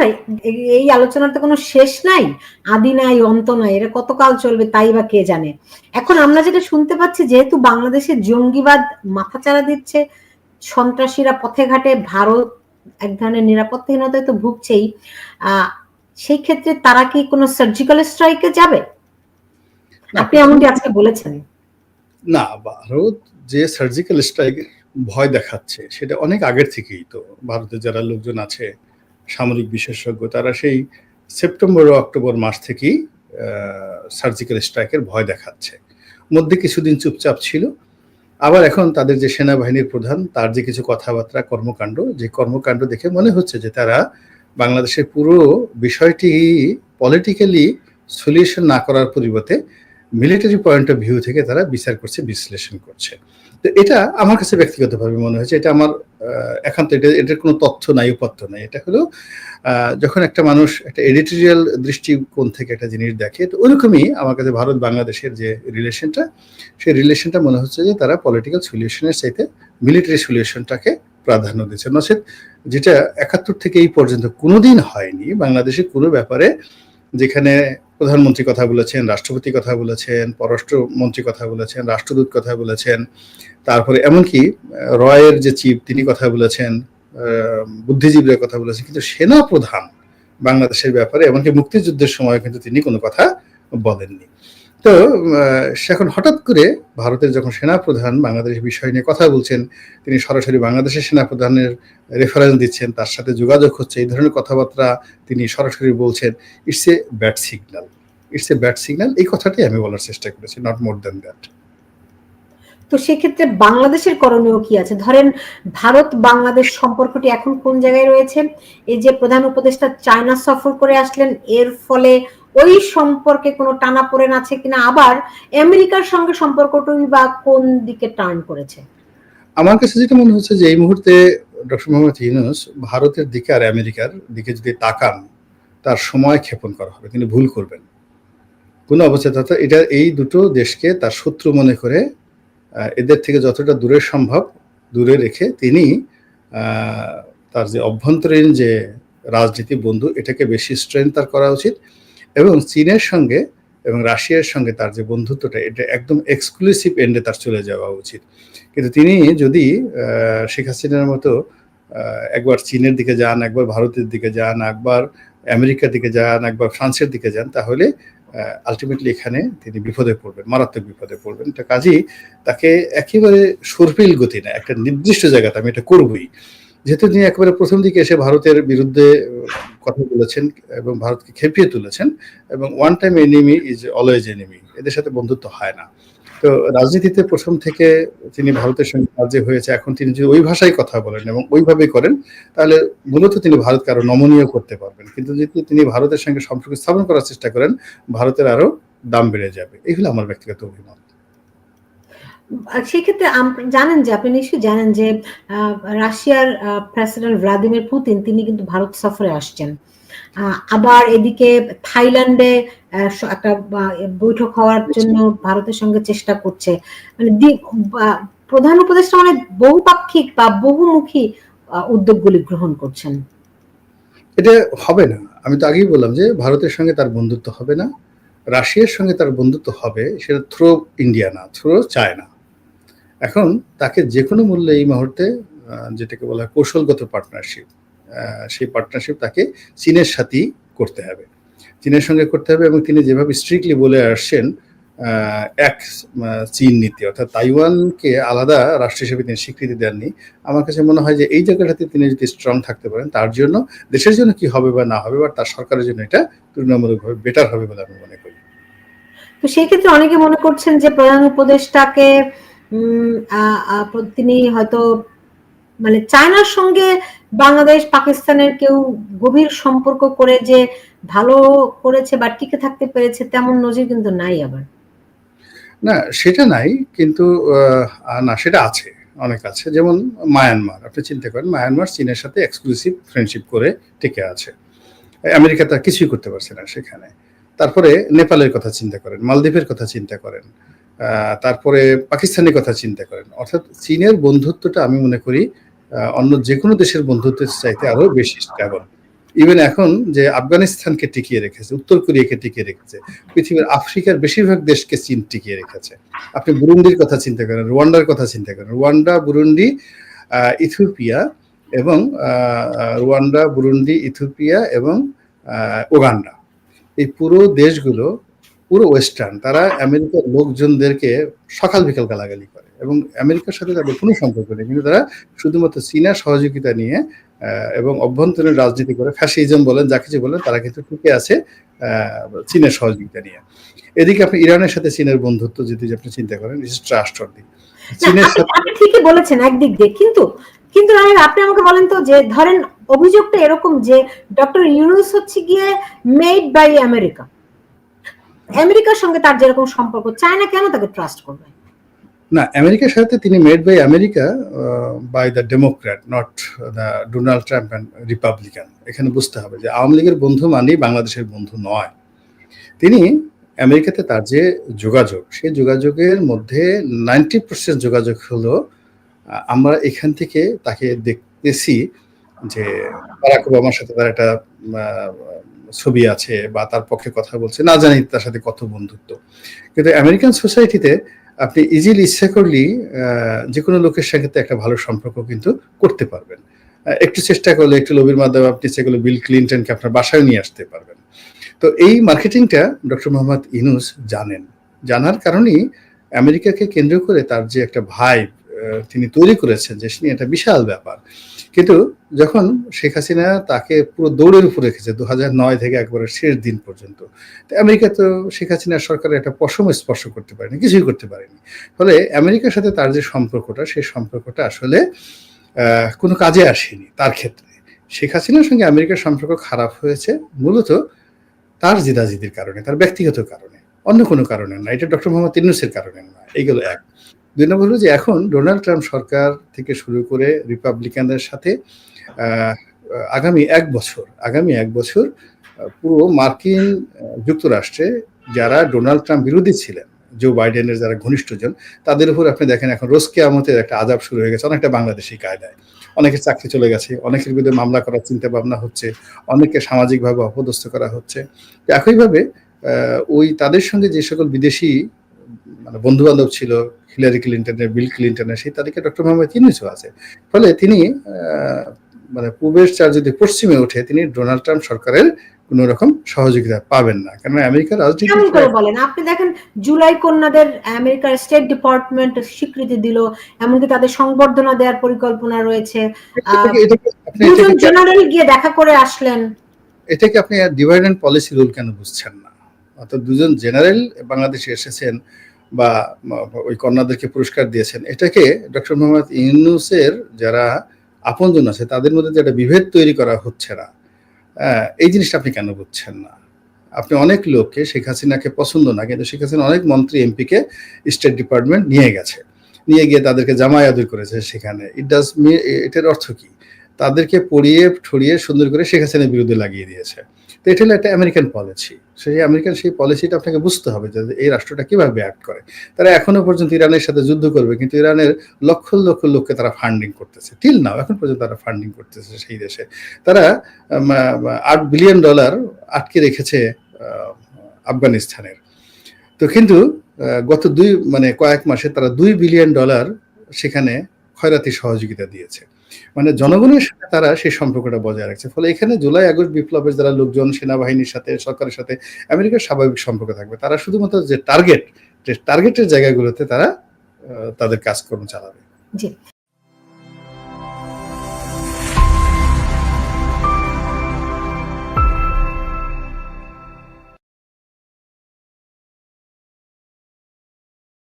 রনি ভাই এই আলোচনার তো কোনো শেষ নাই? আদি নাই অন্ত নাই এটা কতকাল চলবে তাই বা কে জানে? এখন আমরা যেটা শুনতে পাচ্ছি যেহেতু বাংলাদেশের জঙ্গিবাদ মাথাচাড়া দিচ্ছে সন্ত্রাসীরা পথে ঘাটে ভারত এক ধরনের নিরাপত্তাহীনতায় তো ভুগছেই আহ সেই ক্ষেত্রে তারা কি কোনো সার্জিক্যাল স্ট্রাইকে যাবে? আপনি এমনটি আজকে বলেছেন। না ভারত যে সার্জিক্যাল স্ট্রাইক ভয় দেখাচ্ছে সেটা অনেক আগের থেকেই তো ভারতের যারা লোকজন আছে সামরিক বিশেষজ্ঞ, তারা সেই সেপ্টেম্বর ও অক্টোবর মাস থেকেই সার্জিক্যাল স্ট্রাইকের ভয় দেখাচ্ছে। মধ্যে কিছুদিন চুপচাপ ছিল। আবার এখন তাদের যে সেনাবাহিনীর প্রধান, তার যে কিছু কথাবার্তা, কর্মকাণ্ড, যে কর্মকাণ্ড দেখে মনে হচ্ছে যে তারা বাংলাদেশের পুরো বিষয়টি পলিটিক্যালি সলিউশন না করার পরিবর্তে মিলিটারি পয়েন্ট অফ ভিউ থেকে তারা বিচার করছে, বিশ্লেষণ করছে। তো এটা আমার কাছে ব্যক্তিগতভাবে মনে হয়েছে, এটা আমার একান্ত এটা, এটার কোনো তথ্য নাই উপাত্য নাই। এটা হলো যখন একটা মানুষ একটা এডিটোরিয়াল দৃষ্টিকোণ থেকে একটা জিনিস দেখে, তো ওরকমই আমার কাছে ভারত বাংলাদেশের যে রিলেশনটা সেই রিলেশনটা মনে হচ্ছে যে তারা পলিটিক্যাল সলিউশনের চাইতে মিলিটারি সলিউশনটাকে প্রাধান্য দিচ্ছে নচেত যেটা একাত্তর থেকে এই পর্যন্ত কোনোদিন হয়নি বাংলাদেশের কোনো ব্যাপারে যেখানে প্রধানমন্ত্রী কথা বলেছেন, রাষ্ট্রপতি কথা বলেছেন, পররাষ্ট্রমন্ত্রী কথা বলেছেন, রাষ্ট্রদূত কথা বলেছেন, তারপরে এমনকি রয়ের যে চিফ তিনি কথা বলেছেন বুদ্ধিজীবীরা কথা বলেছেন, কিন্তু সেনা প্রধান বাংলাদেশের ব্যাপারে, এমনকি মুক্তিযুদ্ধের সময় কিন্তু তিনি কোনো কথা বলেননি। তো এখন হঠাৎ করে ভারতের যখন সেনা প্রধান বাংলাদেশ বিষয় নিয়ে কথা বলছেন, তিনি সরাসরি বাংলাদেশের সেনা প্রধানের রেফারেন্স দিচ্ছেন, তার সাথে যোগাযোগ হচ্ছে, এই ধরনের কথাবার্তা তিনি সরাসরি বলছেন it's a bad signal it's a bad signal এই কথাটাই আমি বলার চেষ্টা করেছি নট মোর দেন দ্যাট তো সেক্ষেত্রে বাংলাদেশের করণীয় কি আছে? ধরেন, ভারত বাংলাদেশ সম্পর্কটি এখন কোন জায়গায় রয়েছে? এই যে প্রধান উপদেষ্টা চায়না সফর করে আসলেন, এর ফলে ওই সম্পর্কে কোনো টানা পড়েন আছে কিনা? আবার আমেরিকার সঙ্গে সম্পর্কটি বা কোন দিকে টার্ন করেছে? আমার কাছে যেটা মনে হচ্ছে যে এই মুহূর্তে ডক্টর মোহাম্মদ ইউনুস ভারতের দিকে আর আমেরিকার দিকে যদি তাকান, তার সময় ক্ষেপণ করা হবে। তিনি ভুল করবেন। কোনো অবস্থা এটা এই দুটো দেশকে তার শত্রু মনে করে এদের থেকে যতটা দূরে সম্ভব দূরে রেখে তিনি তার যে অভ্যন্তরীণ যে রাজনীতি বন্ধু, এটাকে বেশি স্ট্রেংথ তার করা উচিত। এবং চীনের সঙ্গে এবং রাশিয়ার সঙ্গে তার যে বন্ধুত্বটা, এটা একদম এক্সক্লুসিভ এন্ডে তার চলে যাওয়া উচিত। কিন্তু তিনি যদি শেখ হাসিনার মতো একবার চীনের দিকে যান, একবার ভারতের দিকে যান, একবার আমেরিকার দিকে যান, একবার ফ্রান্সের দিকে যান, তাহলে আলটিমেটলি এখানে তিনি বিপদে পড়বেন, মারাত্মক বিপদে পড়বেন। এটা কাজেই তাকে একেবারে সরপিল গতি না, একটা নির্দিষ্ট জায়গাতে আমি এটা করবই। যেহেতু তিনি একেবারে প্রথম দিকে এসে ভারতের বিরুদ্ধে কথা বলেছেন এবং ভারতকে খেপিয়ে তুলেছেন এবং one time enemy is always enemy এদের সাথে বন্ধুত্ব হয় না। তো রাজনীতিতে প্রথম থেকে তিনি ভারতের সঙ্গে কাজে হয়েছে। এখন তিনি যদি ওই ভাষায় কথা বলেন এবং ওইভাবে করেন, তাহলে মূলত তিনি ভারতকে আরও নমনীয় করতে পারবেন। কিন্তু যদি তিনি ভারতের সঙ্গে সম্পর্ক স্থাপন করার চেষ্টা করেন, ভারতের আরও দাম বেড়ে যাবে। এই হলো আমার ব্যক্তিগত অভিমত। সেক্ষেত্রে জানেন যে, আপনি নিশ্চয়ই জানেন যে রাশিয়ার প্রেসিডেন্ট ভ্লাদিমির পুতিন, তিনি কিন্তু ভারত সফরে আসছেন। আবার এদিকে থাইল্যান্ডে একটা বৈঠক হওয়ার জন্য ভারতের সঙ্গে চেষ্টা করছে। মানে প্রধান উপদেষ্টা মানে বহুপাক্ষিক বা বহুমুখী উদ্যোগগুলি গ্রহণ করছেন। এটা হবে না। আমি তো আগেই বললাম যে, ভারতের সঙ্গে তার বন্ধুত্ব হবে না। রাশিয়ার সঙ্গে তার বন্ধুত্ব হবে, সেটা থ্রো ইন্ডিয়া না থ্রো চায়না এখন তাকে যে কোনো মূল্যে এই মুহূর্তে যেটাকে বলা হয় কৌশলগত পার্টনারশিপ সেই পার্টনারশিপ তাকে চীনের সাথেই করতে হবে। চীনের সঙ্গে করতে হবে এবং তিনি যেভাবে স্ট্রিক্টলি বলে আসছেন এক চীন নীতি, অর্থাৎ তাইওয়ানকে আলাদা রাষ্ট্র হিসেবে তিনি স্বীকৃতি দেননি। আমার কাছে মনে হয় যে এই জায়গাটাতে তিনি যদি স্ট্রং থাকতে পারেন, তার জন্য দেশের জন্য কি হবে বা না হবে, বা তার সরকারের জন্য এটা তুলনামূলকভাবে বেটার হবে বলে আমি মনে করি। তো সেই ক্ষেত্রে অনেকে মনে করছেন যে প্রধান উপদেষ্টাকে তিনি হয়তো মানে চায়নার সঙ্গে বাংলাদেশ, পাকিস্তানের কেউ গভীর সম্পর্ক করে যে ভালো করেছে বা টিকে থাকতে পেরেছে তেমন নজির কিন্তু নাই আবার। না, সেটা নাই, কিন্তু না, সেটা আছে, অনেক আছে। যেমন মায়ানমার, আপনি চিন্তা করেন, মায়ানমার চীনের সাথে এক্সক্লুসিভ ফ্রেন্ডশিপ করে টিকে আছে। আমেরিকা তার কিছুই করতে পারছে না সেখানে। তারপরে নেপালের কথা চিন্তা করেন, মালদ্বীপের কথা চিন্তা করেন। তারপরে পাকিস্তানের কথা চিন্তা করেন। অর্থাৎ চীনের বন্ধুত্বটা আমি মনে করি অন্য যে কোনো দেশের বন্ধুত্বের চাইতে আরও বেশি স্ট্যাবল ইভেন এখন যে আফগানিস্তানকে টিকিয়ে রেখেছে, উত্তর কোরিয়াকে টিকিয়ে রেখেছে, পৃথিবীর আফ্রিকার বেশিরভাগ দেশকে চীন টিকিয়ে রেখেছে। আপনি বুরুন্ডির কথা চিন্তা করেন, রুয়ান্ডার কথা চিন্তা করেন। রুয়ান্ডা, বুরুন্ডি ইথিওপিয়া এবং রুয়ান্ডা, বুরুন্ডি, ইথিওপিয়া এবং ওগান্ডা এই পুরো দেশগুলো পুরো ওয়েস্টার্ন তারা আমেরিকার লোকজনদেরকে সকাল বিকাল গালাগালি করে এবং আমেরিকার সাথে তাদের কোনো সম্পর্ক নেই কিন্তু তারা শুধুমাত্র চীনা সহযোগিতা নিয়ে এবং অভ্যন্তরীণ রাজনীতি করে ফ্যাসিজম বলেন যা কিছু বলেন তারা কিন্তু টিকে আছে চীনের সহযোগিতা নিয়ে। এদিকে আপনি ইরানের সাথে চীনের বন্ধুত্ব যদি আপনি চিন্তা করেন না, চীনের আপনি ঠিকই বলেছেন একদিক দিয়ে কিন্তু কিন্তু আপনি আমাকে বলেন তো যে ধরেন অভিযোগটা এরকম যে ডক্টর ইউনুস হচ্ছে গিয়ে মেড বাই আমেরিকা আমেরিকার সঙ্গে তার যেরকম সম্পর্ক, চায়না কেন তাকে ট্রাস্ট করবে? না, আমেরিকার সাথে তিনি made by America by the Democrat not the Donald Trump and Republican এখানে বুঝতে হবে যে আওয়ামী লীগের বন্ধু মানেই বাংলাদেশের বন্ধু নয়। তিনি আমেরিকাতে তার যে যোগাযোগ, সেই যোগাযোগের মধ্যে নাইনটি পার্সেন্ট যোগাযোগ হলো আমরা এখান থেকে তাকে দেখতেছি যে, বারাক ওবামার সাথে তার একটা ছবি আছে বা তার পক্ষে কথা বলছে, না জানি তার সাথে কত বন্ধুত্ব। কিন্তু আমেরিকান সোসাইটিতে আপনি ইজিলি ইচ্ছা করলেই যে কোনো লোকের সাথে একটা ভালো সম্পর্ক কিন্তু করতে পারবেন। একটু চেষ্টা করলে, একটু লবির মাধ্যমে আপনি করলে বিল ক্লিনটনকে আপনার বাসায় নিয়ে আসতে পারবেন। তো এই মার্কেটিংটা ডক্টর মোহাম্মদ ইনুস জানেন। জানার কারণেই আমেরিকাকে কেন্দ্র করে তার যে একটা ভাই তিনি তৈরি করেছেন যে একটা বিশাল ব্যাপার। কিন্তু যখন শেখ হাসিনা তাকে পুরো দৌড়ের উপর রেখেছে দু নয় থেকে একবারে শেষ দিন পর্যন্ত আমেরিকা তো শেখ হাসিনার সরকারের একটা পশম স্পর্শ করতে পারেনি, কিছুই করতে পারেনি। ফলে আমেরিকার সাথে তার যে সম্পর্কটা, সেই সম্পর্কটা আসলে কোনো কাজে আসেনি তার ক্ষেত্রে। শেখ হাসিনার সঙ্গে আমেরিকার সম্পর্ক খারাপ হয়েছে মূলত তার জিদাজিদির কারণে, তার ব্যক্তিগত কারণে, অন্য কোনো কারণে না, এটা ডক্টর মোহাম্মদ ইউনুসের কারণে না এইগুলো এক। দুই নম্বর হলো যে এখন ডোনাল্ড ট্রাম্প সরকার থেকে শুরু করে রিপাবলিকানদের সাথে আগামী এক বছর, আগামী এক বছর পুরো মার্কিন যুক্তরাষ্ট্রে যারা ডোনাল্ড ট্রাম্প বিরোধী ছিলেন, জো বাইডেনের যারা ঘনিষ্ঠজন, তাদের উপর আপনি দেখেন এখন রোজ কেয়ামতের একটা আজাব শুরু হয়ে গেছে, অনেকটা বাংলাদেশি কায়দায়। অনেকের চাকরি চলে গেছে, অনেকের বিরুদ্ধে মামলা করার চিন্তা ভাবনা হচ্ছে, অনেককে সামাজিকভাবে অপদস্থ করা হচ্ছে। একইভাবে ওই তাদের সঙ্গে যে সকল বিদেশি মানে বন্ধু বান্ধব ছিল হিলারি ক্লিন্টনের বিল ক্লিন্টনের সেই তালিকা ডক্টর মোহাম্মদ ইউনুসও আছে। ফলে তিনি মানে পূবের চার যদি পশ্চিমে ওঠে তিনি ডোনাল্ড ট্রাম্প সরকারের কোন রকম সহযোগিতা পাবেন না। কারণ আমেরিকার রাজনীতি বলেন? আপনি দেখেন জুলাই কন্যাদের আমেরিকার স্টেট ডিপার্টমেন্ট স্বীকৃতি দিল এমনকি তাদের সংবর্ধনা দেওয়ার পরিকল্পনা রয়েছে। দুজন জেনারেল গিয়ে দেখা করে আসলেন। এটাকে আপনি ডিভাইড অ্যান্ড পলিসি রুল কেন বুঝছেন না? অর্থাৎ দুজন জেনারেল বাংলাদেশে এসেছেন বা ওই কন্যাদেরকে পুরস্কার দিয়েছেন। এটাকে ডক্টর মোহাম্মদ ইউনুসের যারা আপনজন আছে তাদের মধ্যে যে একটা বিভেদ তৈরি করা হচ্ছে না হ্যাঁ, এই জিনিসটা আপনি কেন বুঝছেন না? আপনি অনেক লোককে শেখ হাসিনাকে পছন্দ না কিন্তু শেখ হাসিনা অনেক মন্ত্রী এমপিকে স্টেট ডিপার্টমেন্ট নিয়ে গেছে। নিয়ে গিয়ে তাদেরকে জামাই আদর করেছে সেখানে। ইট ডাজ মি এটার অর্থ কি? তাদেরকে পড়িয়ে ঠড়িয়ে সুন্দর করে শেখ হাসিনার বিরুদ্ধে লাগিয়ে দিয়েছে। তো এটা হলো একটা আমেরিকান পলিসি সেই আমেরিকান সেই পলিসিটা আপনাকে বুঝতে হবে যে এই রাষ্ট্রটা কীভাবে অ্যাক্ট করে। তারা এখনও পর্যন্ত ইরানের সাথে যুদ্ধ করবে, কিন্তু ইরানের লক্ষ লক্ষ লোককে তারা ফান্ডিং করতেছে। টিল নাও এখন পর্যন্ত তারা ফান্ডিং করতেছে সেই দেশে। তারা আট বিলিয়ন ডলার আটকে রেখেছে আফগানিস্তানের। তো কিন্তু গত দুই মানে কয়েক মাসে তারা দুই বিলিয়ন ডলার সেখানে খয়রাতি সহযোগিতা দিয়েছে। মানে জনগণের সাথে তারা সেই সম্পর্কটা বজায় রাখছে। ফলে এখানে জুলাই, আগস্ট বিপ্লবের যারা লোকজন, সেনাবাহিনীর সাথে, সরকারের সাথে আমেরিকার স্বাভাবিক সম্পর্ক থাকবে। তারা শুধুমাত্র যে টার্গেট টার্গেটের জায়গাগুলোতে তারা তাদের কাজকর্ম চালাবে। জি।